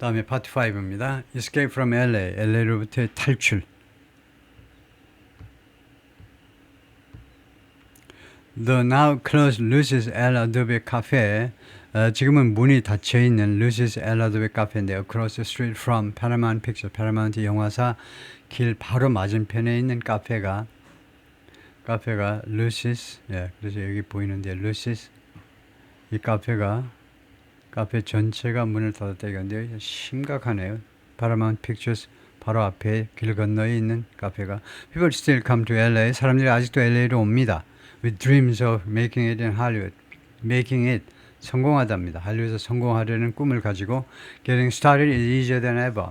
다음에 파트 5입니다. Escape from LA, LA로부터의 탈출. The now closed Lucy's El Adobe Cafe. 어, 지금은 문이 닫혀 있는 Lucy's El Adobe Cafe인데 across the street from Paramount Pictures, Paramount 영화사 길 바로 맞은편에 있는 카페가 카페가 Lucy's. 예, 그래서 여기 보이는데 Lucy's 이 카페가 카페 전체가 문을 닫았다 이건데요. 심각하네요. Paramount Pictures 바로 앞에 길 건너에 있는 카페가 People still come to LA. 사람들이 아직도 LA로 옵니다. With dreams of making it in Hollywood. Making it 성공하답니다. 할리우드에서 성공하려는 꿈을 가지고 Getting started is easier than ever.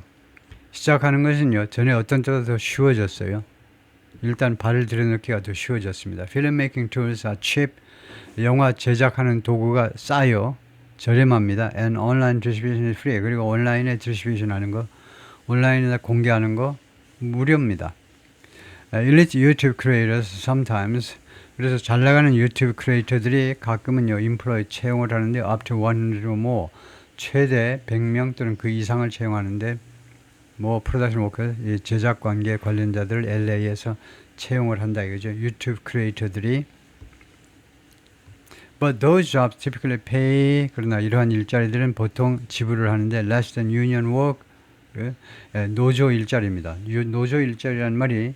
시작하는 것은요. 전에 어떤 때보다 더 쉬워졌어요. 일단 발을 들여놓기가 더 쉬워졌습니다. Filmmaking tools are cheap. 영화 제작하는 도구가 싸요. 저렴합니다. And online distribution is free. 그리고 온라인에 디스트리뷰션 하는 거, 온라인에다 공개하는 거 무료입니다. Elite YouTube creators sometimes 그래서 잘 나가는 유튜브 크리에이터들이 가끔은요 인플로이 채용을 하는데 up to 100 or more 최대 100명 또는 그 이상을 채용하는데 뭐 프로덕션 워커 제작 관계 관련자들 LA에서 채용을 한다 이거죠 유튜브 크리에이터들이 But those jobs typically pay 그러나 이러한 일자리들은 보통 지불을 하는데 less than union work 그, 예, 노조 일자리입니다. 유- 노조 일자리란 말이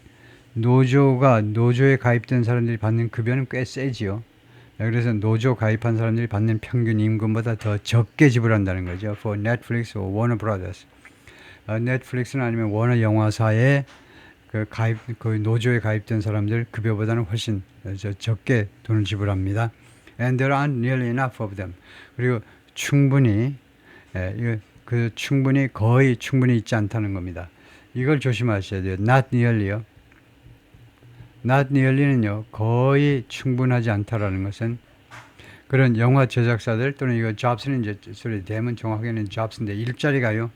노조가 노조에 가입된 사람들이 받는 급여는 꽤 세지요. 예, 그래서 노조 가입한 사람들이 받는 평균 임금보다 더 적게 지불한다는 거죠. For Netflix or Warner Brothers. 어, 넷플릭스는 아니면 워너 영화사에 그 가입 그 노조에 가입된 사람들 급여보다는 훨씬 어, 저 적게 돈을 지불합니다. And there aren't nearly enough of them. 그리고 충분히 예, 그 충분히 거의 충분히 있지 않다는 겁니다. 이걸 조심하셔야 돼요. Not nearly요. Not nearly는요 거의 충분하지 않다라는 것은 그런 영화 제작사들 또는 이거 jobs는 이제 소리 대면 정확하게는 jobs인데 일자리가요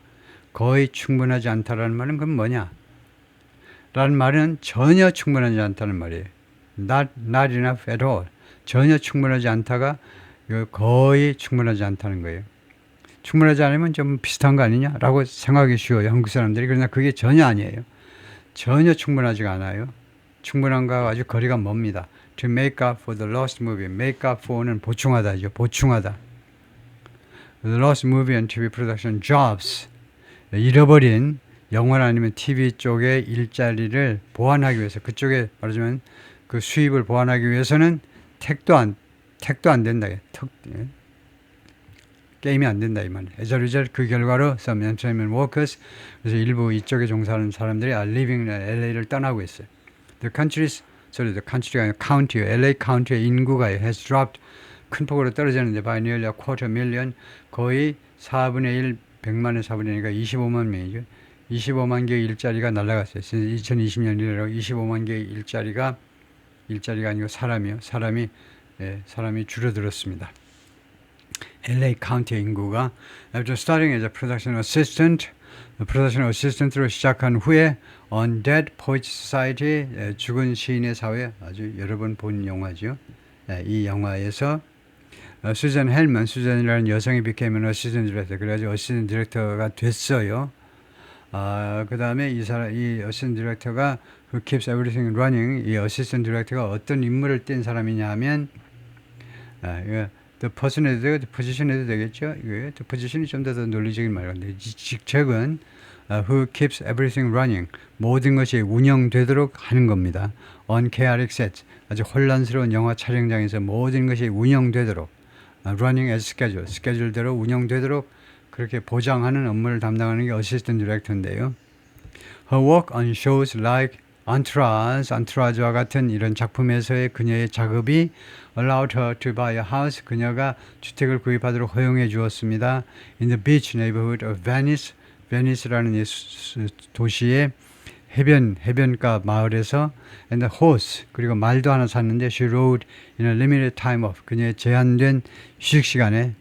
거의 충분하지 않다라는 말은 그건 뭐냐? 라는 말은 전혀 충분하지 않다는 말이에요. Not, not enough at all. 전혀 충분하지 않다가 거의 충분하지 않다는 거예요. 충분하지 않으면 좀 비슷한 거 아니냐라고 생각하기 쉬워요. 한국 사람들이. 그러나 그게 전혀 아니에요. 전혀 충분하지가 않아요. 충분한 거와 아주 거리가 멉니다. To make up for the lost movie. Make up for는 보충하다죠. 보충하다. The lost movie and TV production jobs. 잃어버린 영화나 아니면 TV 쪽의 일자리를 보완하기 위해서 그쪽에 말하자면 그 수입을 보완하기 위해서는 택도 안 택도 안 된다. 턱, 예. 게임이 안 된다 이 말이에요. As a result 그 결과로 some entertainment workers 그래서 일부 이쪽에 종사하는 사람들이 are leaving LA를 떠나고 있어요. The country's sorry the country가 아니라 county LA county의 인구가 has dropped 큰 폭으로 떨어졌는데 by nearly a quarter million 거의 4분의 1 100만의 4분의 1이니까 25만 명이죠. 25만 개의 일자리가 날아갔어요. 2020년 이래로 25만 개의 일자리가 일자리가 아니고 사람이요. 사람이 예, 사람이 줄어들었습니다. LA 카운티의 인구가 after starting as a production assistant, production assistant로 시작한 후에 On Dead Poets Society, 예, 죽은 시인의 사회 아주 여러 번 본 영화죠. 예, 이 영화에서 어, 수잔 헬먼, 수잔이라는 여성이 became an assistant director. 그래가지고 assistant director가 됐어요. 아, 그 다음에 이 사람, 이 assistant director가 who keeps everything running, 이 assistant director가 어떤 임무를 띈 사람이냐 하면, 아, 이거 the person 해도 되고 the position 해도 되겠죠? 이거 the position이 좀 더 더 논리적인 말인데, 이 직책은 아, who keeps everything running, 모든 것이 운영되도록 하는 겁니다. on chaotic set, 아주 혼란스러운 영화 촬영장에서 모든 것이 운영되도록 아, running as schedule, 스케줄대로 운영되도록 그렇게 보장하는 업무를 담당하는 게 어시스턴트 디렉터인데요. Her work on shows like Entourage, Entourage와 같은 이런 작품에서의 그녀의 작업이 allowed her to buy a house. 그녀가 주택을 구입하도록 허용해 주었습니다. In the beach neighborhood of Venice, 베니스라는 도시의 해변 해변가 마을에서 and the horse 그리고 말도 하나 샀는데 she rode in a limited time off 그녀의 제한된 휴식 시간에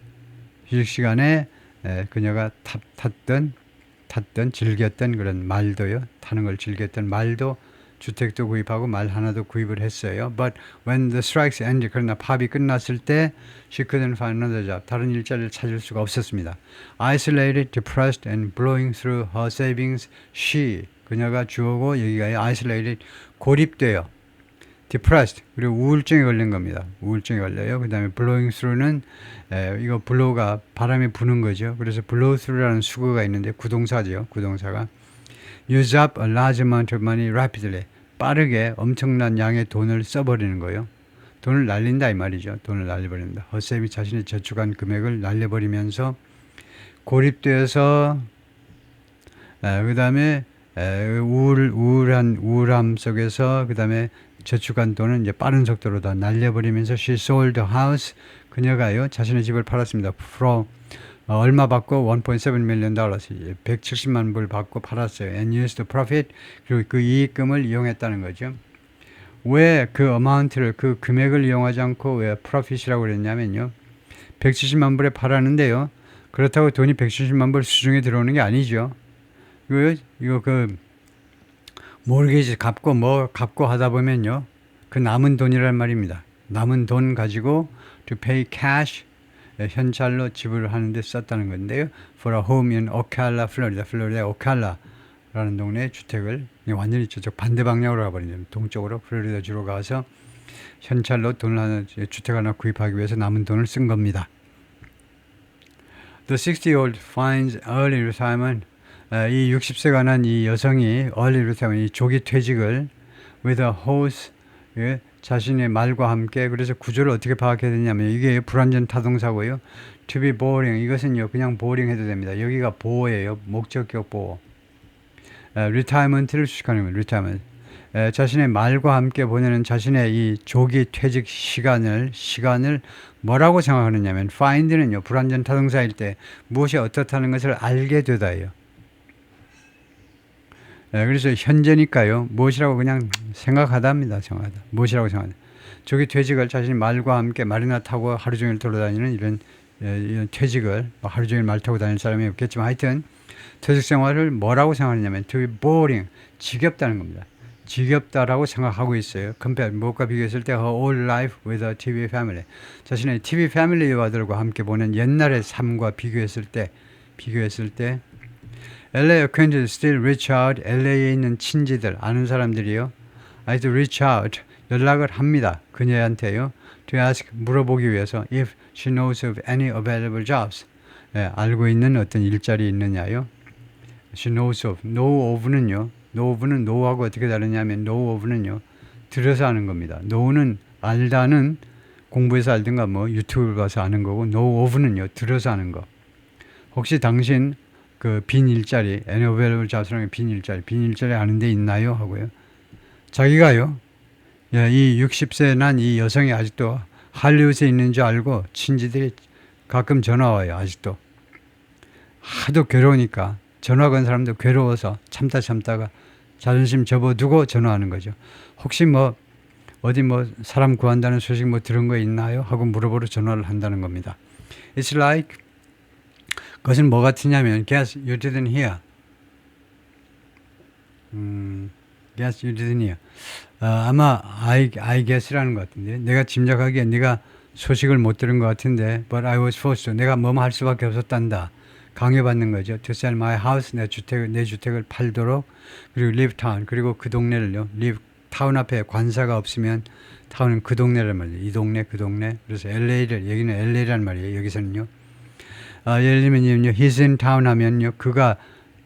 휴식 시간에 에, 그녀가 탔, 탔던 탔던 즐겼던 그런 말도요 타는 걸 즐겼던 말도 주택도 구입하고 말 하나도 구입을 했어요. But when the strikes ended, 그러나 팝이 끝났을 때 she couldn't find another job. 다른 일자리를 찾을 수가 없었습니다. Isolated, depressed, and blowing through her savings, she 그녀가 주어고 여기가 isolated 고립돼요. Depressed 그리고 우울증에 걸린 겁니다. 우울증에 걸려요. 그 다음에 blowing through는 에, 이거 blow가 바람이 부는 거죠. 그래서 blow through라는 수거가 있는데 구동사죠. 구동사가 use up a large amount of money rapidly 빠르게 엄청난 양의 돈을 써버리는 거예요. 돈을 날린다 이 말이죠. 돈을 날려버린다. 허쌤이 자신의 저축한 금액을 날려버리면서 고립되어서 그 다음에 우울 우울한 우울함 속에서 그 다음에 저축한 돈은 이제 빠른 속도로 다 날려버리면서 she sold the house 그녀가요 자신의 집을 팔았습니다. from 어, 얼마 받고 1.7 million dollars 170만 불 받고 팔았어요. and used the profit 그리고 그 이익금을 이용했다는 거죠. 왜 그 어마운트를 그 금액을 이용하지 않고 왜 profit이라고 그랬냐면요. 170만 불에 팔았는데요. 그렇다고 돈이 170만 불 수중에 들어오는 게 아니죠. 이거 이거 그 모르게지 갚고 뭐 갚고 하다 보면요. 그 남은 돈이란 말입니다. 남은 돈 가지고 to pay cash 예, 현찰로 지불을 하는 데 썼다는 건데요. For a home in Ocala, Florida. 플로리다 오칼라라는 동네에 주택을 완전히 저쪽 반대 방향으로 가버리죠. 동쪽으로 플로리다 주로 가서 현찰로 돈을 하나 주택 하나 구입하기 위해서 남은 돈을 쓴 겁니다. The 60-year-old finds early retirement 에, 이 60세가 난 이 여성이 early retirement 이 조기 퇴직을 with a horse 예, 자신의 말과 함께 그래서 구조를 어떻게 파악해야 되냐면 이게 불완전 타동사고요. To be boring 이것은요 그냥 boring 해도 됩니다. 여기가 보호예요. 목적격 보호. 에, retirement를 수식하는 거예요. retirement. 에, 자신의 말과 함께 보내는 자신의 이 조기 퇴직 시간을 시간을 뭐라고 생각하느냐면 find는요 불완전 타동사일 때 무엇이 어떻다는 것을 알게 되다예요. 예, 그래서 현재니까요. 무엇이라고 그냥 생각하답니다. 생각하다. 무엇이라고 생각하다. 저기 퇴직을 자신이 말과 함께 말이나 타고 하루 종일 돌아다니는 이런, 예, 이런 퇴직을 뭐 하루 종일 말 타고 다닐 사람이 없겠지만 하여튼 퇴직 생활을 뭐라고 생각하냐면 to be boring 지겹다는 겁니다. 지겹다라고 생각하고 있어요. compare 무엇과 비교했을 때 her old life with a TV family 자신의 TV 패밀리와들과 함께 보낸 옛날의 삶과 비교했을 때 비교했을 때 LA acquaintances still reach out. LA에 있는 친지들, 아는 사람들이요. I to reach out. 연락을 합니다. 그녀한테요. To ask, 물어보기 위해서 if she knows of any available jobs. 예, 알고 있는 어떤 일자리 있느냐요. She knows of. know of는요. know of는 know하고 어떻게 다르냐면 know of는요. 들어서 하는 겁니다. know는 알다는 공부해서 알든가 뭐 유튜브를 봐서 아는 거고 know of는요. 들어서 하는 거. 혹시 당신 그 빈 일자리, 애너벨을 자수랑의 빈 일자리, 빈 일자리 아는 데 있나요? 하고요. 자기가요. 예, 이 60세 난 이 여성이 아직도 할리우드에 있는 줄 알고 친지들이 가끔 전화 와요. 아직도. 하도 괴로우니까 전화 건 사람도 괴로워서 참다 참다가 자존심 접어두고 전화하는 거죠. 혹시 뭐 어디 뭐 사람 구한다는 소식 뭐 들은 거 있나요? 하고 물어보러 전화를 한다는 겁니다. It's like 그것은 뭐 같으냐면 guess you didn't hear. 음, guess you didn't hear. 어, 아마 I, I guess라는 것 같은데 내가 짐작하기에 네가 소식을 못 들은 것 같은데 but I was forced to 내가 뭐뭐 할 수밖에 없었단다. 강요받는 거죠. To sell my house 내 주택 내 주택을 팔도록 그리고 live town 그리고 그 동네를요. live 타운 앞에 관사가 없으면 타운은 그 동네란 말이에요. 이 동네 그 동네. 그래서 LA를 여기는 LA란 말이에요. 여기서는요. 아, 예를 들면요, he's in town 하면요, 그가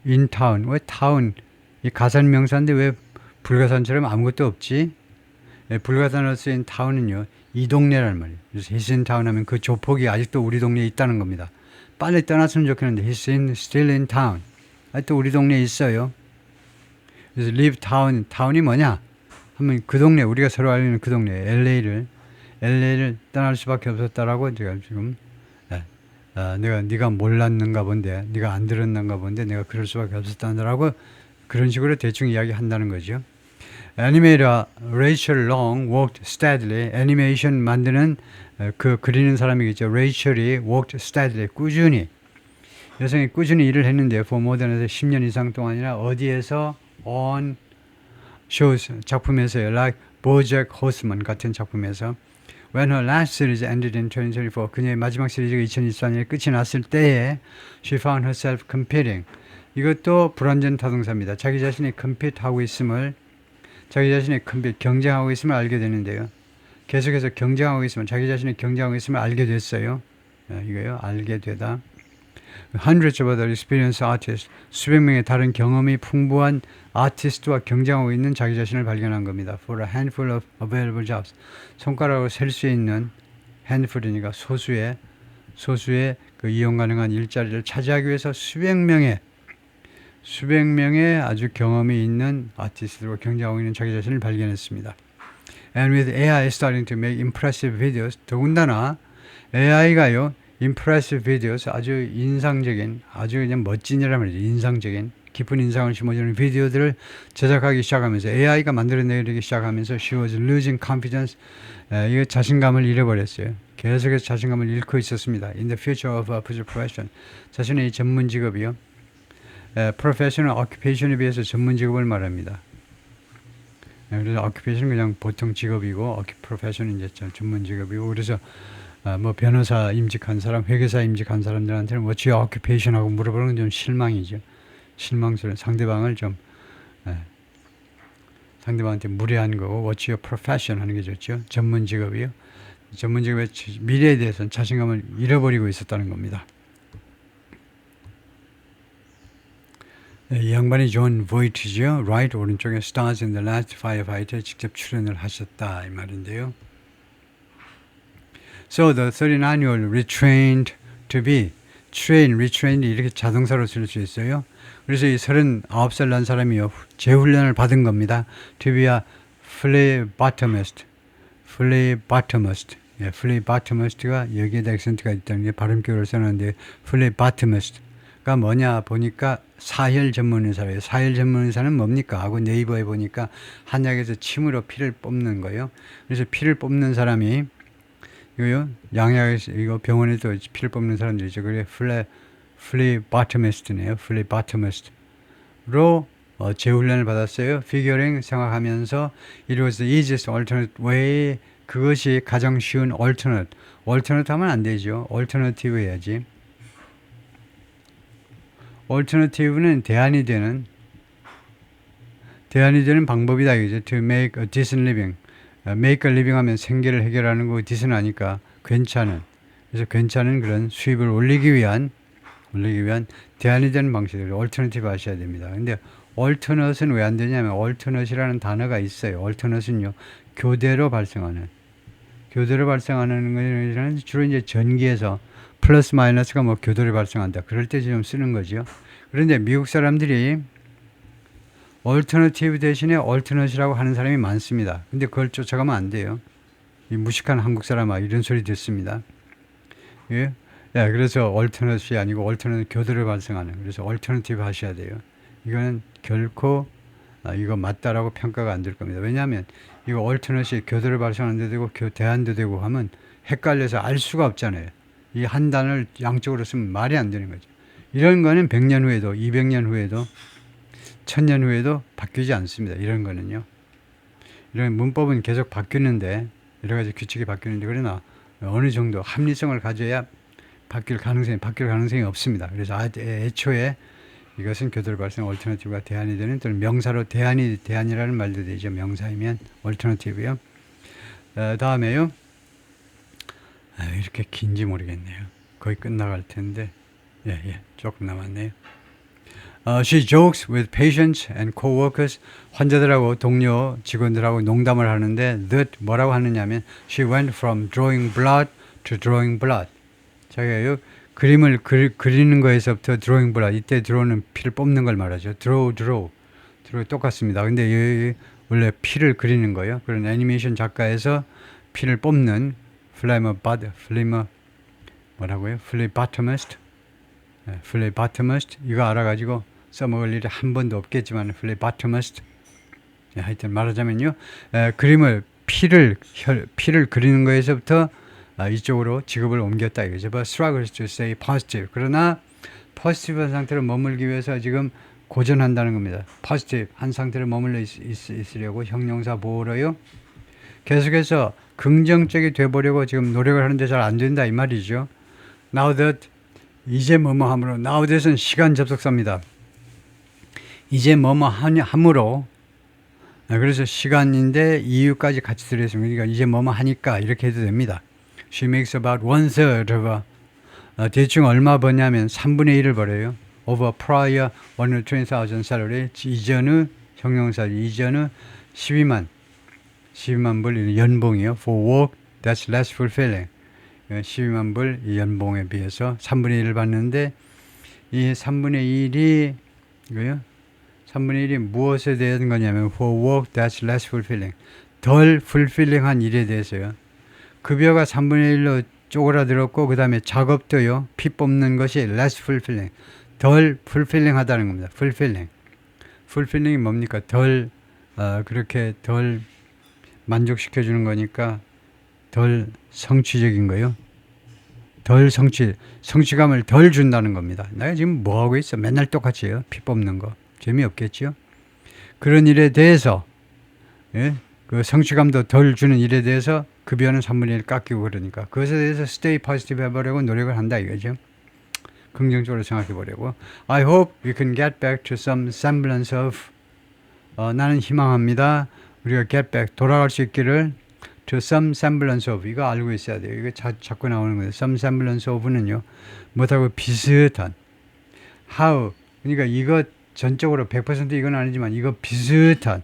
in town. 왜 town? 이 가산 명사인데 왜 불가산처럼 아무것도 없지? 예, 불가산으로 쓰인 town은요, 이 동네란 말이에요. 그래서 he's in town 하면 그 조폭이 아직도 우리 동네에 있다는 겁니다. 빨리 떠났으면 좋겠는데, he's in, still in town. 아직도 우리 동네에 있어요. 그래서 live town, town이 뭐냐? 하면 그 동네, 우리가 서로 알리는 그 동네, LA를, LA를 떠날 수밖에 없었다라고 제가 지금 아, 내가 네가 몰랐는가 본데 네가 안 들었는가 본데 내가 그럴 수밖에 없었다라고 그런 식으로 대충 이야기한다는 거죠. 애니메이터 레이첼 롱 worked steadily 애니메이션 만드는 그 그리는 사람이겠죠. 레이첼이 worked steadily 꾸준히 여성이 꾸준히 일을 했는데 than 10년 이상 동안이나 어디에서 on shows 작품에서요. Like BoJack Horseman 같은 작품에서 When her last series ended in 2024, 그녀의 마지막 시리즈가 2024년에 끝이 났을 때에 she found herself competing. 이것도 불완전 타동사입니다. 자기 자신이 compete 하고 있음을 자기 자신이 compete 경쟁하고 있음을 알게 되는데요. 계속해서 경쟁하고 있으면 자기 자신이 경쟁하고 있음을 알게 됐어요. 예, 이거요. 알게 되다. Hundreds of other experienced artists, 수백 명의 다른 경험이 풍부한 아티스트와 경쟁하고 있는 자기 자신을 발견한 겁니다. For a handful of available jobs. 손가락으로 셀 수 있는 handful이니까 소수의 소수의 그 이용 가능한 일자리를 차지하기 위해서 수백 명의 수백 명의 아주 경험이 있는 아티스트들과 경쟁하고 있는 자기 자신을 발견했습니다. And with AI starting to make impressive videos, 더군다나 AI가요, impressive videos, 아주 인상적인, 아주 그냥 말이죠. 인상적인, 깊은 인상을 심어주는 비디오들을 제작하기 시작하면서 AI가 만들어내기 시작하면서 she was losing confidence, 에, 이 자신감을 잃어버렸어요. 계속해서 자신감을 잃고 있었습니다. In the future of her profession, 자신의 이 전문 직업이요. 에, professional occupation에 비해서 전문 직업을 말합니다. 네, 그래서 occupation 그냥 보통 직업이고 profession은 이제 전- 전문 직업이고 그래서 아, 뭐 변호사 임직한 사람, 회계사 임직한 사람들한테는 what's your occupation 하고 물어보는 건 좀 실망이죠. 실망스러운 상대방을 좀 예, 상대방한테 무례한 거고 what's your profession 하는 게 좋죠. 전문 직업이요. 전문 직업의 지- 미래에 대해서는 자신감을 잃어버리고 있었다는 겁니다. 네, 이 양반이 존 보이트죠. right 오른쪽에 Stars in the Last Firefighter에 직접 출연을 하셨다 이 말인데요. So the 39-year-old retrained to be train, retrained 이렇게 자동사로 쓸 수 있어요. 그래서 이 39살 난 사람이요. 재훈련을 받은 겁니다. To be a phlebotomist. phlebotomist. 예, phlebotomist가 여기에다 액센트가 있다는 게 발음격으로 써놨는데 phlebotomist가 뭐냐 보니까 사혈 전문 의사예요. 사혈 전문 의사는 뭡니까? 하고 네이버에 보니까 한약에서 침으로 피를 뽑는 거예요. 그래서 피를 뽑는 사람이 이거요 양약에서 이거 병원에도 피를 뽑는 사람들이죠. 그게 플레 플리바토미스트네요. 플리바토미스트로 어, 재훈련을 받았어요. 피겨링 생각하면서 it was the easiest alternate way. 그것이 가장 쉬운 alternate. alternate 하면 안 되죠. alternative 해야지. alternative는 대안이 되는 대안이 되는 방법이다 이거죠. to make a decent living. 어, make a living 하면 생계를 해결하는 거고 decent 하니까 괜찮은. 그래서 괜찮은 그런 수입을 올리기 위한 올리기 위한 대안이 되는 방식을 얼터너티브 하셔야 됩니다. 근데 얼터넛은 왜 안 되냐면 얼터넛이라는 단어가 있어요. 얼터넛은요 교대로 발생하는 교대로 발생하는 것은 주로 이제 전기에서 플러스 마이너스가 뭐 교대로 발생한다. 그럴 때 좀 쓰는 거죠. 그런데 미국 사람들이 얼터너티브 대신에 얼터넛이라고 하는 사람이 많습니다. 근데 그걸 쫓아가면 안 돼요. 이 무식한 한국 사람아 이런 소리 듣습니다. 예? 예, 그래서 얼터너티브 아니고 얼터너티브 교대로 발생하는 그래서 얼터너티브 하셔야 돼요. 이거는 결코 아, 이거 맞다라고 평가가 안 될 겁니다. 왜냐하면 이거 얼터너티브 교대로 발생하는데 되고 교 대안도 되고 하면 헷갈려서 알 수가 없잖아요. 이 한 단어를 양쪽으로 쓰면 말이 안 되는 거죠. 이런 거는 100년 후에도 200년 후에도 1000년 후에도 바뀌지 않습니다. 이런 거는요. 이런 문법은 계속 바뀌는데 여러 가지 규칙이 바뀌는데 그러나 어느 정도 합리성을 가져야 바뀔 가능성이 바뀔 가능성이 없습니다. 그래서 아- 애- 애초에 이것은 교대로 발생 얼터너티브가 대안이 되는 또는 명사로 대안이 대안이라는 말도 되죠. 명사이면 얼터너티브요. 어, 다음에요. 아, 이렇게 긴지 모르겠네요. 거의 끝나갈 텐데 예, 예, 조금 남았네요. 어, she jokes with patients and coworkers. 환자들하고 동료 직원들하고 농담을 하는데 that 뭐라고 하느냐면 she went from drawing blood to drawing blood. 자기가 요 그림을 그리, 그리는 거에서부터 drawing blood 이때 들어오는 피를 뽑는 걸 말하죠. draw draw draw 똑같습니다. 근데 원래 피를 그리는 거예요. 그런 애니메이션 작가에서 피를 뽑는 플레이머 바드 플레이머 뭐라고요? 플레이바토미스트 네, 플레이바토미스트 이거 알아가지고 써먹을 일이 한 번도 없겠지만 플레이바토미스트 네, 하여튼 말하자면요 에, 그림을 피를 혈, 피를 그리는 거에서부터 아, 이쪽으로 직업을 옮겼다 이거죠. But struggles to stay positive. 그러나 포지티브한 상태로 머물기 위해서 지금 고전한다는 겁니다. positive 한 상태로 머물러 있, 으려고 형용사 보호로요. 계속해서 긍정적이 돼보려고 지금 노력을 하는데 잘 안 된다 이 말이죠. Now that 이제 뭐뭐 함으로 now that은 시간 접속사입니다. 이제 뭐뭐 함으로 아, 그래서 시간인데 이유까지 같이 들어있습니다. 그러니까 이제 뭐뭐 하니까 이렇게 해도 됩니다. She makes about one third of a 어, 대충 얼마 버냐면 3분의 1을 벌어요. Over prior 120,000 salary 이전의 형용사 이전의 12만 12만 불 연봉이요. For work that's less fulfilling. 12만 불이 연봉에 비해서 3분의 1을 받는데 이 3분의 1이 이거요. 3분의 1이 무엇에 대한 거냐면 for work that's less fulfilling. 덜 fulfilling한 일에 대해서요. 급여가 3분의 1로 쪼그라들었고 그 다음에 작업도요. 피 뽑는 것이 less fulfilling. 덜 fulfilling하다는 겁니다. fulfilling. fulfilling이 뭡니까? 덜 어, 그렇게 덜 만족시켜 주는 거니까 덜 성취적인 거요. 덜 성취 성취감을 덜 준다는 겁니다. 내가 지금 뭐 하고 있어? 맨날 똑같이요. 피 뽑는 거 재미없겠죠? 그런 일에 대해서 예? 그 성취감도 덜 주는 일에 대해서 급여는 3분의 1 깎이고 그러니까 그것에 대해서 stay positive 해보려고 노력을 한다 이거죠. 긍정적으로 생각해 보려고. I hope we can get back to some semblance of 어, 나는 희망합니다. 우리가 get back 돌아갈 수 있기를 to some semblance of 이거 알고 있어야 돼요. 이거 자, 자꾸 나오는 거예요. some semblance of는요. 뭐하고 비슷한 how 그러니까 이거 전적으로 100% 이건 아니지만 이거 비슷한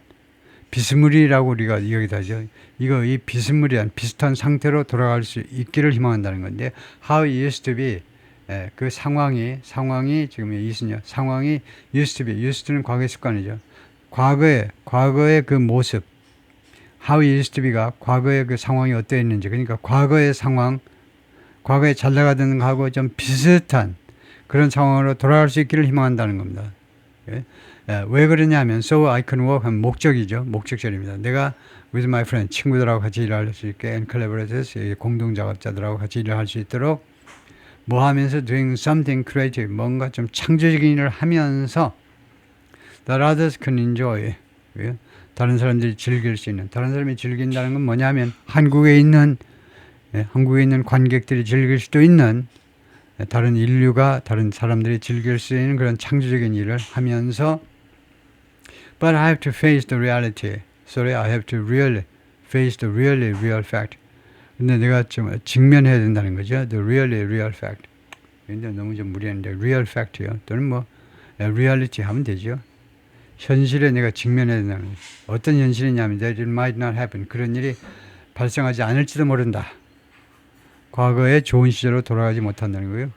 비스무리라고 우리가 여기다 하죠. 이거 이 비스무리한 비슷한 상태로 돌아갈 수 있기를 희망한다는 건데 how it used to be 예, 그 상황이 상황이 지금 이순요 상황이 used to be used to는 과거의 습관이죠. 과거에 과거의 그 모습 how it used to be가 과거의 그 상황이 어떠했는지 그러니까 과거의 상황 과거에 잘 나가던 거하고 좀 비슷한 그런 상황으로 돌아갈 수 있기를 희망한다는 겁니다. 예? 예, 왜 그러냐면 so I can work 한 목적이죠. 목적절입니다. 내가 with my friend 친구들하고 같이 일할 수 있게 and collaborators 공동 작업자들하고 같이 일을 할 수 있도록 뭐 하면서 doing something creative 뭔가 좀 창조적인 일을 하면서 that others can enjoy 예? 다른 사람들이 즐길 수 있는 다른 사람이 즐긴다는 건 뭐냐면 한국에 있는 예, 한국에 있는 관객들이 즐길 수도 있는 예, 다른 인류가 다른 사람들이 즐길 수 있는 그런 창조적인 일을 하면서 But I have to face the reality. Sorry, I have to really face the really real fact. 근데 내가 좀 직면해야 된다는 거죠. The really real fact. 근데 너무 좀 무리한데 real fact요. 또는 뭐 reality 하면 되죠. 현실에 내가 직면해야 된다는 거죠. 어떤 현실이냐면 that it might not happen. 그런 일이 발생하지 않을지도 모른다. 과거의 좋은 시절로 돌아가지 못한다는 거예요.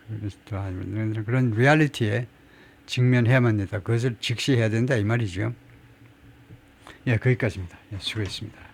그런 리얼리티에 직면해야만 된다. 그것을 직시해야 된다 이 말이죠. 예, 거기까지입니다. 예, 수고했습니다.